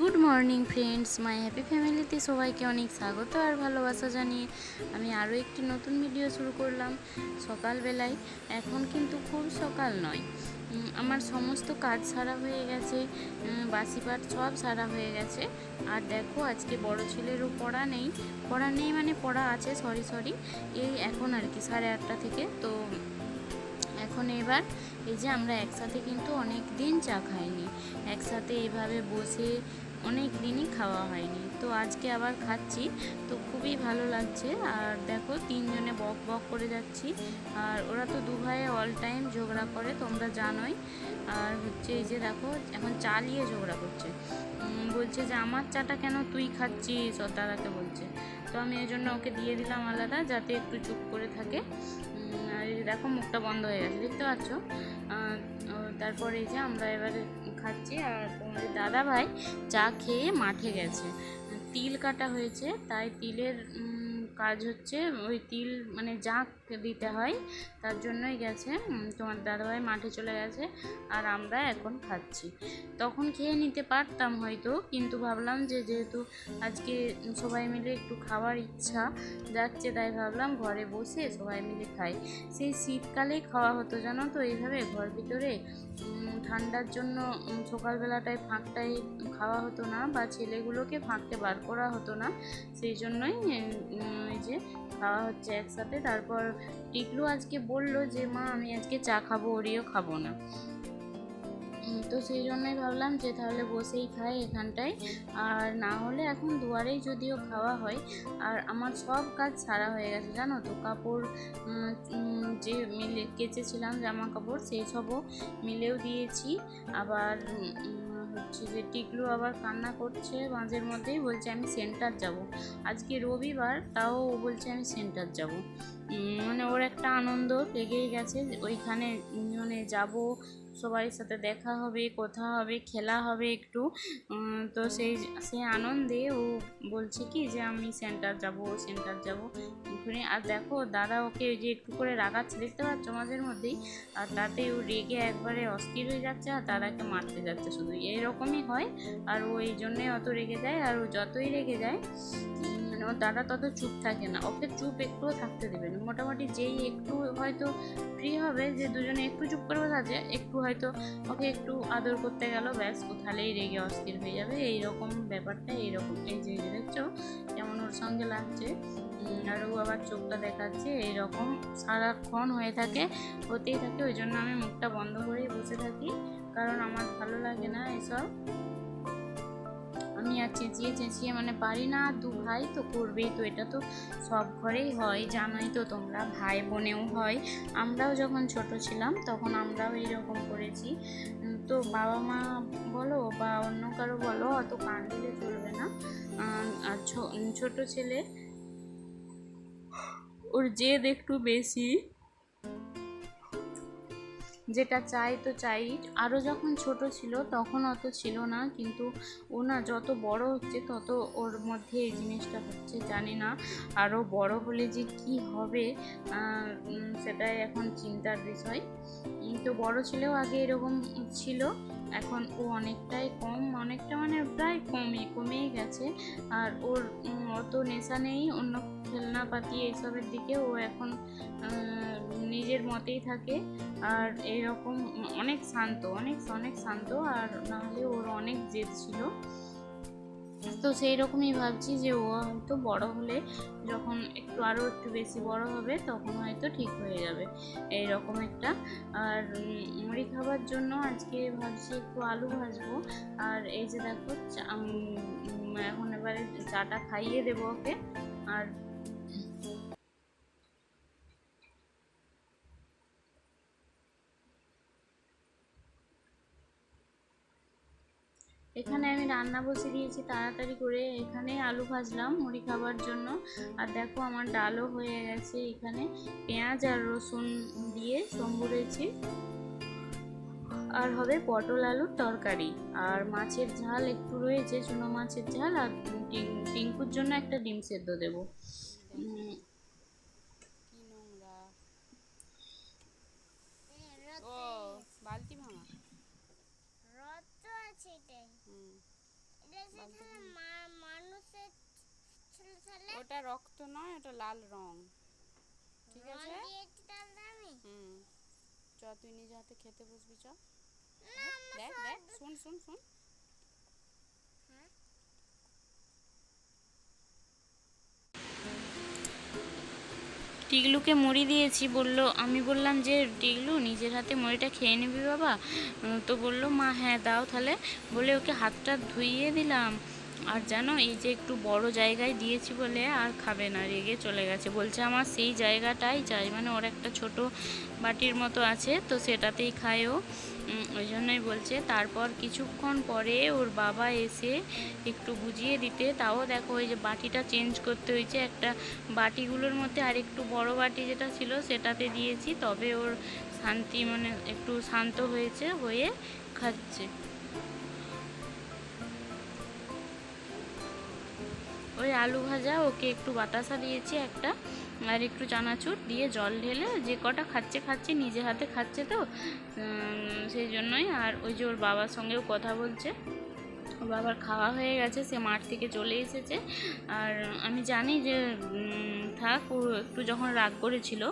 Good morning friends, my happy ফ্যামিলিতে সবাইকে অনেক স্বাগত আর ভালোবাসা জানিয়ে আমি আরও একটি নতুন ভিডিও শুরু করলাম সকালবেলায়। এখন কিন্তু খুব সকাল নয়। আমার সমস্ত কাজ সারা হয়ে গেছে বাসি পাট সব সারা হয়ে গেছে। আর দেখো, আজকে বড় ছেলেরও পড়া নেই। পড়া নেই মানে পড়া আছে সরি সরি এই এখন আর কি, সাড়ে আটটা থেকে। তো এখন এবার এই যে আমরা একসাথে কিন্তু অনেক দিন চা খাইনি। একসাথে এভাবে বসে অনেক দিনই খাওয়া হয়নি। তো আজকে আবার খাচ্ছি। তো খুবই ভালো লাগছে। আর দেখো তিনজনে বক বক করে যাচ্ছি। আর ওরা তো দু ভাইয়ে অল টাইম ঝগড়া করে, তোমরা জানোই। আর হচ্ছে এই যে দেখো, এখন চা নিয়ে ঝগড়া করছে। বলছে যে, আমার চাটা কেন তুই খাচ্ছিস? ও বলছে। তো আমি এই জন্য ওকে দিয়ে দিলাম আলাদা, যাতে একটু চুপ করে থাকে। দেখো, মুখটা বন্ধ হয়ে গেছে, দেখতে পাচ্ছ? তারপর এই যে আমরা এবারে খাচ্ছি, আর তোমাদের দাদা ভাই চা খেয়ে মাঠে গেছে। তিল কাটা হয়েছে, তাই তিলের কাজ হচ্ছে, ওই তিল মানে জাঁক দিতে হয়, তার জন্যই গেছে তোমার দাদাভাই মাঠে চলে গেছে, আর আমরা এখন খাচ্ছি। তখন খেয়ে নিতে পারতাম হয়তো, কিন্তু ভাবলাম যে যেহেতু আজকে সবাই মিলে একটু খাওয়ার ইচ্ছা যাচ্ছে, তাই ভাবলাম ঘরে বসে সবাই মিলে খাই। সেই শীতকালে খাওয়া হতো, জানো তো? এইভাবে ঘর ভিতরে ঠান্ডার জন্য সকালবেলাটায় ফাঁকটাই খাওয়া হতো না বা ছেলেগুলোকে ফাঁকতে বার করা হতো না। সেই জন্যই এই যে খাওয়া হচ্ছে একসাথে। তারপর টিকলু আজকে বলল যে, মা, আমি আজকে চা খাব, ওরিও খাব না। তো সেই জন্যই ভাবলাম যে তাহলে বসেই খাই এখানটায়। আর না হলে এখন দুয়ারেই যদিও খাওয়া হয়, আর আমার সব কাজ সারা হয়ে গেছে, জানো তো? কাপড় যে মিলে কেচেছিলাম জামা কাপড় সেই সবও মিলেও দিয়েছি। আবার হচ্ছে যে টিকলু আবার কান্না করছে, মাঝের মধ্যেই বলছে আমি সেন্টার যাব। আজকে রবিবার, তাও ও বলছে আমি সেন্টার যাব। মানে ওর একটা আনন্দ লেগেই গেছে ওইখানে মানে যাব, সবার সাথে দেখা হবে, কথা হবে, খেলা হবে একটু। তো সেই সেই আনন্দে ও বলছে কি যে আমি সেন্টার যাব সেন্টার যাব এখানে আর দেখো, দাদা ওকে ওই যে একটু করে রাগাচ্ছে, দেখতে পাচ্ছ মাঝের মধ্যেই? আর তাতে ও রেগে একবারে অস্থির হয়ে যাচ্ছে আর দাদাকে মারতে যাচ্ছে শুধু। এইরকমই হয়। আর ও এই জন্যে অত রেগে যায় আর ও যতই রেগে যায় মানে ওর দাদা তত চুপ থাকে না। ওকে চুপ একটুও থাকতে দেবে না। মোটামুটি যেই একটু হয়তো ফ্রি হবে, যে দুজনে একটু চুপ করে বসে আছে, একটু হয়তো ওকে একটু আদর করতে গেল, ব্যাস তাহলেই রেগে অস্থির হয়ে যাবে। এইরকম ব্যাপারটা এইরকম এই যে দেখছ? কেমন ওর সঙ্গে লাগছে। আর ও আবার চোখটা দেখাচ্ছে, এইরকম সারাক্ষণ হয়ে থাকে, হতেই থাকে। ওই জন্য আমি মুখটা বন্ধ করেই বসে থাকি, কারণ আমার ভালো লাগে না এসব। আমি আর চেঁচিয়ে চেঁচিয়ে মানে পারি না দু ভাই তো করবেই তো, এটা তো সব ঘরেই হয়, জানোই তো তোমরা, ভাই বোনেও হয়। আমরাও যখন ছোট ছিলাম তখন আমরাও এইরকম করেছি। তো বাবা মা বলো বা অন্য কারও বলো, অত কান দিলে চলবে না। আর ছোট ছেলে, ওর জেদ একটু বেশি। যেটা চাই তো চাই। আরও যখন ছোট ছিল তখন অত ছিল না কিন্তু ও না যত বড় হচ্ছে তত ওর মধ্যে এই জিনিসটা হচ্ছে জানি না। আরও বড় হলে যে কি হবে সেটাই এখন চিন্তার বিষয়। উম, তো বড় ছেলেও আগে এরকম ছিল এখন ও অনেকটাই কম অনেকটা মানে প্রায় কমে কমেই গেছে। আর ওর অত নেশা নেই অন্য খেলনাপাতি এইসবের দিকে ও এখন নিজের মতেই থাকে। আর এরকম অনেক শান্ত, অনেক অনেক শান্ত আর নাহলে ওর অনেক জেদ ছিল। তো সেই রকমই ভাবছি যে ও হয়তো বড় হলে যখন একটু আরও একটু বেশি বড় হবে তখন হয়তো ঠিক হয়ে যাবে এই রকম একটা। আর মুড়ি খাবার জন্য আজকে ভাবছি একটু আলু ভাজবো। আর এই যে দেখো এখন এবারে চাটা খাইয়ে দেবো ওকে। আর এখানে আমি রান্না বসে দিয়েছি, তাড়াতাড়ি করে। এখানে আলু ভাজলাম মুড়ি খাবার জন্য। আর দেখো আমার ডালও হয়ে গেছে এখানে। পেঁয়াজ আর রসুন দিয়ে সম্বুরেছি আর হবে পটল আলুর তরকারি। আর মাছের ঝাল একটু রয়েছে, চুনো মাছের ঝাল আর টিঙ্কুর জন্য একটা ডিম সেদ্ধ দেবো উম, কি নোংরা ও বালতি ভাঙা রথ তো আছে এটাই হুম এটা তাহলে ওটা রক্ত নয় ওটা লাল রং। ঠিক আছে? হুম। চ তুই নিজে হাতে খেতে বসবি চ। দেখ দেখ শুন শুন শুন। হ্যাঁ? টিগলুকে মুড়ি দিয়েছি বলল আমি বললাম যে টিগলু নিজের হাতে মুড়িটা খেয়ে নিবি বাবা? তো বলল মা হ্যাঁ দাও তাহলে। বলে ওকে হাতটা ধুইয়ে দিলাম। আর জানো, এই যে একটু বড় জায়গায় দিয়েছি বলে আর খাবে না, রেগে চলে গেছে। বলছে আমার সেই জায়গাটাই চাই মানে ওর একটা ছোট বাটির মতো আছে, তো সেটাতেই খায় ও। ওই জন্যই বলছে। তারপর কিছুক্ষণ পরে ওর বাবা এসে একটু বুঝিয়ে দিতে, তাও দেখো ওই যে বাটিটা চেঞ্জ করতে হয়েছে, একটা বাটিগুলোর মধ্যে আর একটু বড় বাটি যেটা ছিল, সেটাতে দিয়েছি, তবে ওর শান্তি মানে একটু শান্ত হয়েছে, হয়ে খাচ্ছে। ওই আলু ভাজা, ওকে একটু বাতাসা দিয়েছি একটা, আর একটু চানাচুর দিয়ে জল ঢেলে, যে কটা খাচ্ছে খাচ্ছে নিজে হাতে খাচ্ছে তো সেই জন্যই। আর ওই যে ওর বাবার সঙ্গেও কথা বলছে। বাবার খাওয়া হয়ে গেছে, সে মাঠ থেকে চলে এসেছে। আর আমি জানি যে থাক, ও একটু যখন রাগ করেছিল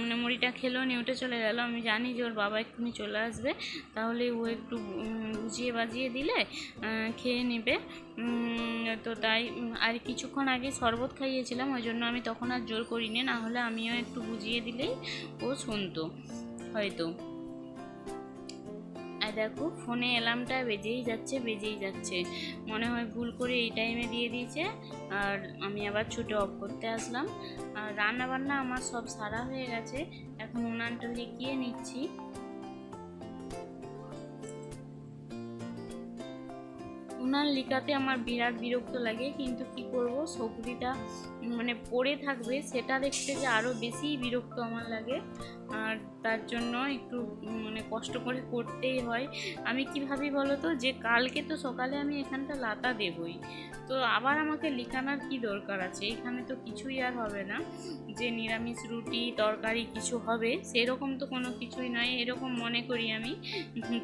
মানে মুড়িটা খেলো নিয়ে উঠে চলে গেল, আমি জানি যে ওর বাবা এক্ষুনি চলে আসবে। তাহলে ও একটু বুঝিয়ে বাজিয়ে দিলে খেয়ে নেবে। তো তাই আর কিছুক্ষণ আগে শরবত খাইয়েছিলাম, ওই জন্য আমি তখন আর জোর করিনি, না হলে আমিও একটু বুঝিয়ে দিলেই ও শুনতো, হয়তো। দেখো, ফোনে অ্যালার্মটা বেজেই যাচ্ছে বেজেই যাচ্ছে। মনে হয় ভুল করে এই টাইমে দিয়ে দিয়েছে, আর আমি আবার ছুটে অফ করতে আসলাম। আর রান্নাবান্না আমার সব সারা হয়ে গেছে, এখন উনানটা গিয়ে নিচ্ছি। উনান লিকাতে আমার বিরাট বিরক্ত লাগে, কিন্তু কি করব? সবজিটা মানে পড়ে থাকবে, সেটা দেখতে যে আরও বেশি বিরক্ত আমার লাগে। আর তার জন্য একটু মানে কষ্ট করে করতেই হয়। আমি কি ভাবি বলো তো যে কালকে তো সকালে আমি এখানটা লাতা দেবই। তো আবার আমাকে লিখানোর কি দরকার আছে? এখানে তো কিছুই আর হবে না। যে নিরামিষ রুটি, তরকারি কিছু হবে, সেরকম তো কোনো কিছুই নয়, এরকম মনে করি আমি।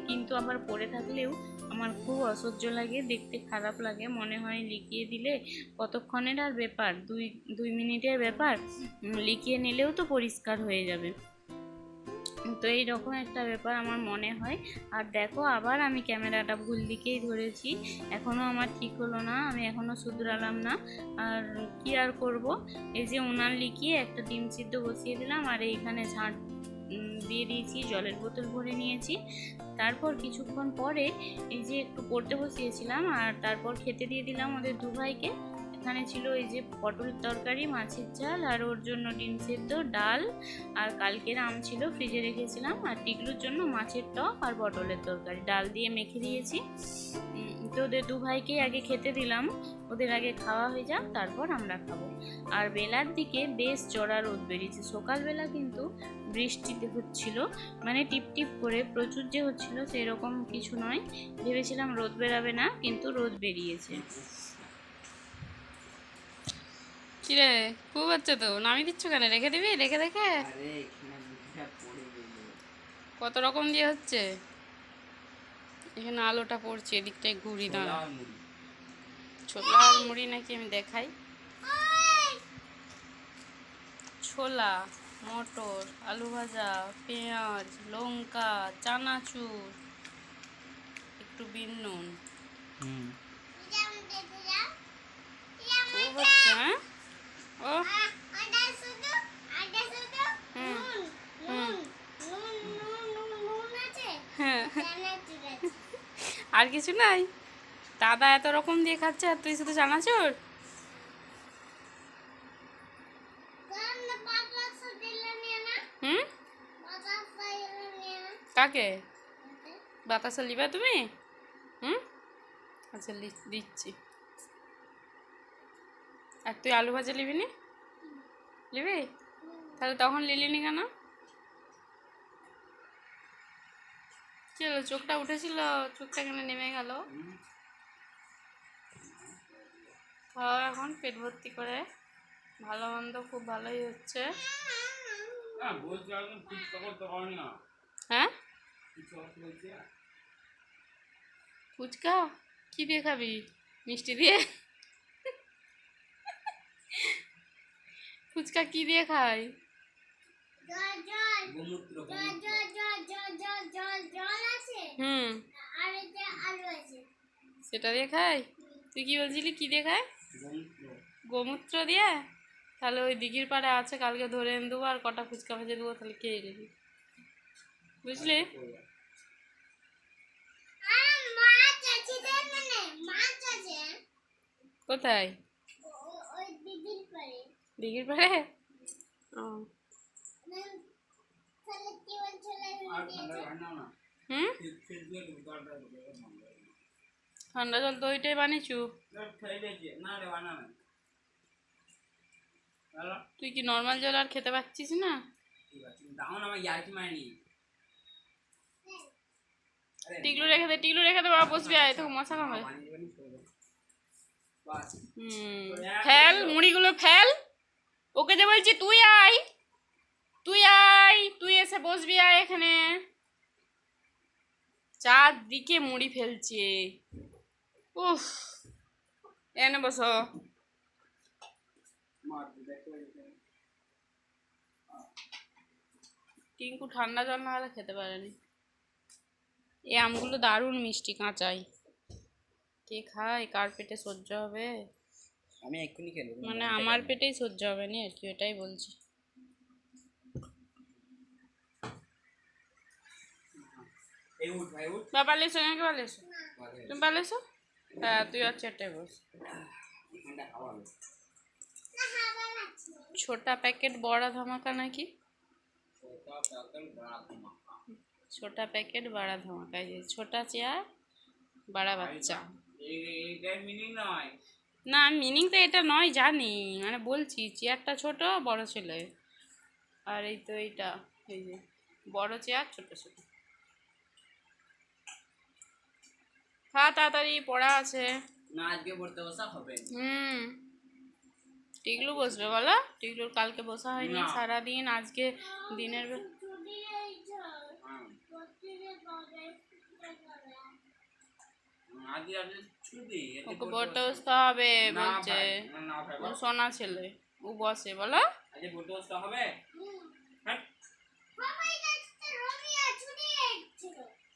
কিন্তু আবার পড়ে থাকলেও আমার খুব অসহ্য লাগে, দেখতে খারাপ লাগে। মনে হয় লিখিয়ে দিলে কতক্ষণের আর ব্যাপার? দুই দুই মিনিটের ব্যাপার? লিখিয়ে নিলেও তো পরিষ্কার হয়ে যাবে। তো এইরকম একটা ব্যাপার আমার মনে হয়। আর দেখো, আবার আমি ক্যামেরাটা ভুল দিকেই ধরেছি। এখনও আমার ঠিক হলো না, আমি এখনও শুধরালাম না। আর কি আর করব? এই যে উনান লিখিয়ে একটা ডিম সিদ্ধ বসিয়ে দিলাম, আর এইখানে ঝাঁট দিয়ে দিয়েছি, জলের বোতল ভরে নিয়েছি। তারপর কিছুক্ষণ পরে এই যে একটু পড়তে বসিয়েছিলাম আর তারপর খেতে দিয়ে দিলাম ওদের দু এখানে ছিল এই যে পটল তরকারি, মাছের ঝাল, আর ওর জন্য ডিম সেদ্ধ, ডাল, আর কালকের আম ছিল, ফ্রিজে রেখেছিলাম। আর টিকলুর জন্য মাছের টক আর পটলের তরকারি। ডাল দিয়ে মেখে দিয়েছি। তো ওদের দু ভাইকে আগে খেতে দিলাম। ওদের আগে খাওয়া হয়ে যাক, তারপর আমরা খাব। আর বেলার দিকে বেশ চড়া রোদ বেরিয়েছে। সকালবেলা কিন্তু বৃষ্টিতে হচ্ছিল। মানে টিপ টিপ করে, প্রচুর যে হচ্ছিল সেরকম কিছু নয়। ভেবেছিলাম রোদ বেরাবে না, কিন্তু রোদ বেরিয়েছে। কিরে খুব হচ্ছে তো? নামিয়ে দিচ্ছ কেন? রেখে দিবি? রেখে দেখে? কত রকম দিয়ে হচ্ছে? এখানে আলোটা পড়ছে এদিকটায় ঘুরি দাঁড়া। ছোলা আর মুড়ি নাকি আমি দেখাই? ছোলা মটর আলু ভাজা পেঁয়াজ লঙ্কা চানাচুর একটু বিন নুন। হুম। খুব হচ্ছে হ্যাঁ? ও। আর কিছু নাই। দাদা এত রকম দিয়ে খাচ্ছে আর তুই শুধু চানাচুর? কাকে? বাতাসা লিবা তুমি? হুম? আচ্ছা দিচ্ছি। আর তুই আলু ভাজা নিবি নি? নিবি? তাহলে তখন লিলি নি কেন? কি হলো চোখটা উঠেছিল? চোখটা কেন নেমে গেল? খাওয়া এখন পেট ভর্তি করে। ভালো মন্দ খুব ভালোই হচ্ছে। হ্যাঁ? ফুচকা? কি দিয়ে খাবি? মিষ্টি দিয়ে ফুচকা কি দিয়ে খায় জল জল গোমূত্র জল জল জল জল জল জল দিয়ে আছে? হুম। সেটা দিয়ে খাই তুই কি বলছিলি? কি দিয়ে খায়? গোমূত্র দিয়ে? তাহলে ওই দিঘির পাড়ে আছে কালকে ধরে এনে দেবো আর কটা ফুচকা ভেজে দেবো তাহলে খেয়ে নিবি। বুঝলি? মানে কোথায় ও- ও- ওই দিদির পারে দিঘির পাড়ে হুম ঠান্ডা জল তো ওইটাই বানিয়েছু? তুই কি নর্মাল জল আর খেতে পাচ্ছিস না? টিকলু রেখে দে, টিকলু রেখে দে, বাবা বসবি, আয়, তোকে মশা কামড়ে ফেল, মুড়িগুলো ফেল। ওকে যে বলছি, তুই আয়। তুই আয়, তুই এসে বসবি, আয় এখানে। চারদিকে মুড়ি ফেলছে। উফ এনে বসো। টিঙ্কু ঠান্ডা জল না হলে খেতে পারেনি। এই আমগুলো দারুণ মিষ্টি কাঁচাই। কে খায়? কার পেটে সহ্য হবে? আমি এক্ষুনি খেলো মানে আমার পেটেই সহ্য হবে না আর কি এটাই বলছি। লেসো নাকি তুমি হ্যাঁ তুই আর বস। ছোটা প্যাকেট বড়া ধামাকা নাকি? ছোটা প্যাকেট বড়া ধামাকা। ছোটা চেয়ার বাড়া বাচ্চা। এইটার মিনিং নয়। না মিনিং তো এটা নয় জানি। মানে বলছি চেয়ারটা ছোট বড় ছেলে। আর এই তো এইটা এই যে বড় চেয়ার ছোট ছোট খা তাড়াতাড়ি পড়া আছে। না আজকে পড়তে বসা হবে হুম। টিকলু বসবে বলো। টিকলুর কালকে বসা হয়নি সারাদিন আজকে দিনের বে- ছুটি হয়েছে হ্যাঁ। প্রতিদিন কবে কবে আজকে আজকে ছুটি এতে ওকে পড়তে বসতে- হবে বলছে। ও। সোনা ছেলে ও বসে বলো। হবে? হ্যাঁ।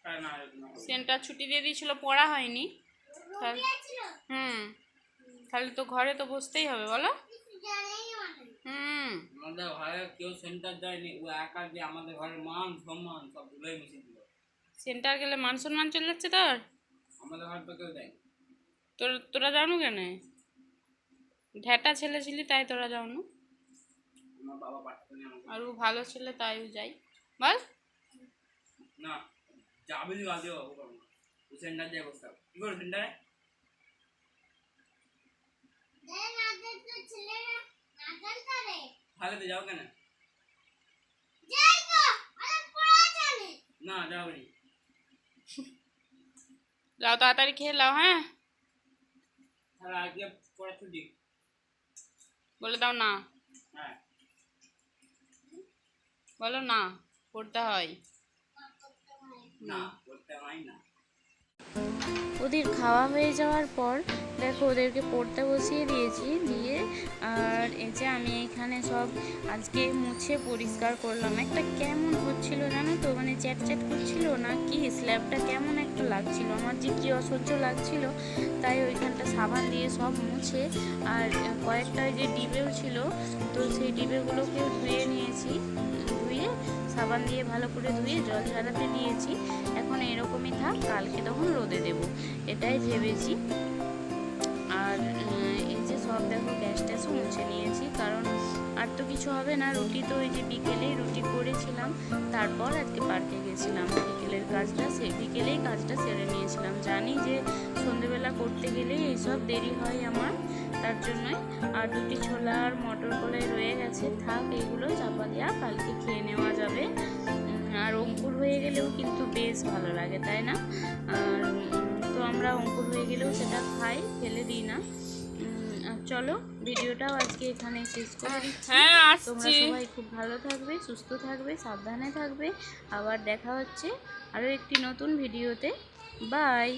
হ্যাঁ। সেন্টার ছুটি দিয়ে দিয়েছিল পড়া হয়নি। হুম। তাহলে তো ঘরে তো বসতেই হবে বলো। হুম। আমাদের ঘরে কেউ সেন্টার ও একা আমাদের ঘরের মান সম্মান সব ভুলে মিশে দিল। সেন্টার গেলে মান সম্মান চলে যাচ্ছে তোর? আমাদের ঘর তো কেউ দেয় তোর তোরা জানো কেন? ঢ্যাটা ছেলে ছিলি তাই তোরা যাওনো? আমার বাবা আর ও ভালো ছেলে তাই ও যাই। বল। না যাবে নি না ও সেন্টার বসতে কি করে সেন্টারে? তো যাও কেন? না যাও নি। যাও তাড়াতাড়ি খেয়ে নাও হ্যাঁ তাহলে আজকে পড়া ছুটি বলে দাও না হ্যাঁ বলো না পড়তে হয় না পড়তে হয় না ওদের খাওয়া হয়ে যাওয়ার পর, দেখো ওদেরকে পড়তে বসিয়ে দিয়েছি, দিয়ে আর এই যে আমি এখানে সব আজকে মুছে পরিষ্কার করলাম। একটা কেমন হচ্ছিল জানো তো? মানে চ্যাট চ্যাট করছিল না কি? স্ল্যাবটা কেমন একটা লাগছিল? আমার যে কী অসহ্য লাগছিল, তাই ওইখানটা সাবান দিয়ে সব মুছে আর কয়েকটা যে ডিবেও ছিল, তো সেই ডিবেগুলোকেও ধুয়ে নিয়েছি। ধুয়ে সাবান দিয়ে ভালো করে ধুয়ে জল ঝরাতে দিয়েছি এখন এরকমই থাক, কালকে তখন রোদে দেব। এটাই ভেবেছি। আর এই যে সব দেখো, গ্যাস ট্যাসও মুছে নিয়েছি। কারণ আর তো কিছু হবে না, রুটি তো ওই যে বিকেলেই রুটি করেছিলাম। তারপর আজকে পার্কে গেছিলাম। বিকেলের কাজটা সে, বিকেলেই কাজটা সেরে নিয়েছিলাম। জানি যে সন্ধেবেলা করতে গেলেই এইসব দেরি হয় আমার। তার জন্যই। আর দুটি ছোলা আর মটর কলাই রয়ে গেছে। থাক এগুলো চাপা দেওয়া কালকে খেয়ে নেওয়া যাবে। আর অঙ্কুর হয়ে গেলেও কিন্তু বেশ ভালো লাগে তাই না? আর তো আমরা অঙ্কুর হয়ে গেলেও সেটা খাই ফেলে দিই না। আর চলো ভিডিওটাও আজকে এখানে শেষ করে দিচ্ছি। হ্যাঁ তোমরা সবাই খুব ভালো থাকবে সুস্থ থাকবে সাবধানে থাকবে। আবার দেখা হচ্ছে আরও একটি নতুন ভিডিওতে। বাই।